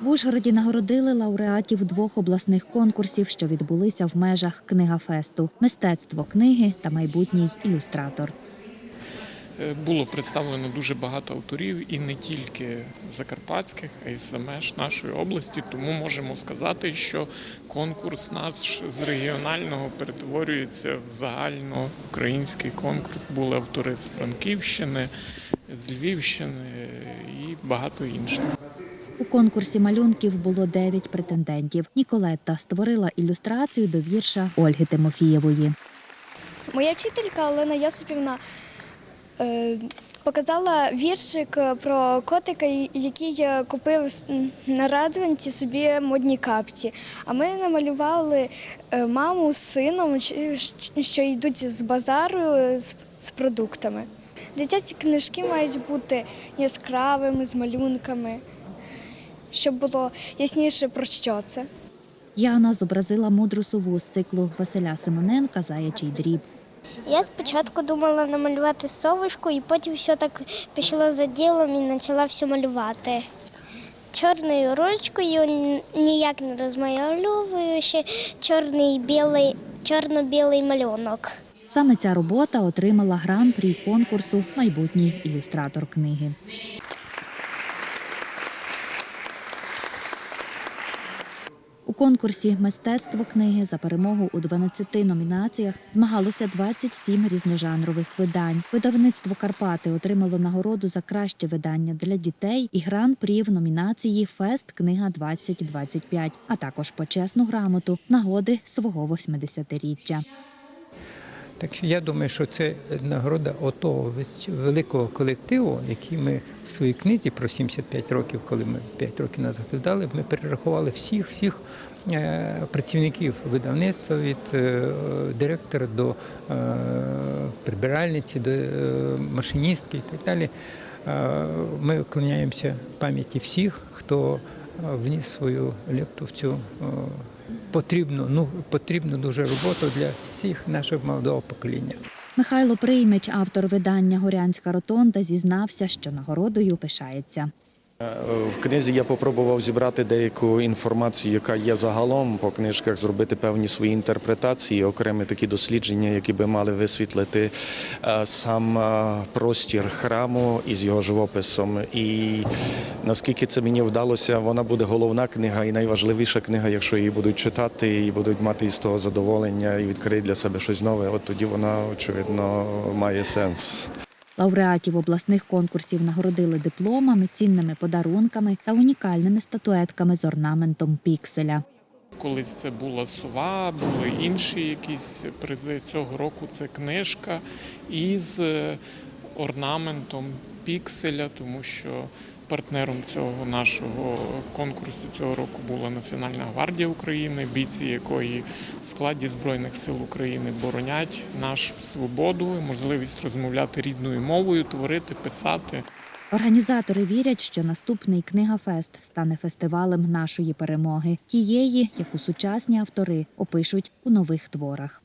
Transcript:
В Ужгороді нагородили лауреатів двох обласних конкурсів, що відбулися в межах книгафесту мистецтво книги та майбутній ілюстратор. Е, Було представлено дуже багато авторів і не тільки закарпатських, а й з меж нашої області. Тому можемо сказати, що конкурс наш з регіонального перетворюється в загальноукраїнський конкурс. Були автори з Франківщини, з Львівщини і багато інших. У конкурсі малюнків було дев'ять претендентів. Ніколетта створила ілюстрацію до вірша Ольги Тимофієвої. Моя вчителька Олена Йосипівна е, показала віршик про котика, який е, купив на радванці собі модні капці. А ми намалювали е, маму з сином, що йдуть з базару з продуктами. Дитячі книжки мають бути яскравими, з малюнками, щоб було ясніше про що це. Яна зобразила мудру сову з циклу Василя Симоненка Заячий дріб. Я спочатку думала намалювати совушку, і потім все так пішло за ділом і почала все малювати. Чорною ручкою ніяк не розмальовуючи чорний білий, чорно-білий малюнок. Саме ця робота отримала гран-прі конкурсу Майбутній ілюстратор книги. Конкурсі Мистецтво книги за перемогу у 12 номінаціях змагалося 27 різножанрових видань. Видавництво Карпати отримало нагороду за краще видання для дітей і гран-прі в номінації Фест Книга 2025, а також почесну грамоту з нагоди свого 80-річчя. Так що я думаю, що це нагорода отого великого колективу, який ми в своїй книзі про 75 років, коли ми 5 років назад видали, ми перерахували всіх всіх е, працівників видавництва від е, директора до е, прибиральниці, до машиністки і так далі. Ми вклоняємося пам'яті всіх, хто вніс свою лепту в цю е, потрібну, ну потрібну дуже роботу для всіх наших молодого покоління. Михайло Приймич, автор видання Горянська ротонда, зізнався, що нагородою пишається. В книзі я попробував зібрати деяку інформацію, яка є загалом по книжках, зробити певні свої інтерпретації, окремі такі дослідження, які би мали висвітлити е, сам е, простір храму із його живописом. І наскільки це мені вдалося, вона буде головна книга і найважливіша книга, якщо її будуть читати і будуть мати із того задоволення і відкриють для себе щось нове. От тоді вона очевидно має сенс. Лауреатів обласних конкурсів нагородили дипломами, цінними подарунками та унікальними статуетками з орнаментом пікселя. Колись це була сова, були інші якісь призи. Цього року це книжка із е, орнаментом пікселя, тому що партнером цього нашого конкурсу цього року була Національна гвардія України, бійці якої в складі Збройних сил України боронять нашу свободу, можливість розмовляти рідною мовою, творити, писати. Організатори вірять, що наступний книгафест стане фестивалем нашої перемоги, тієї, яку сучасні автори опишуть у нових творах.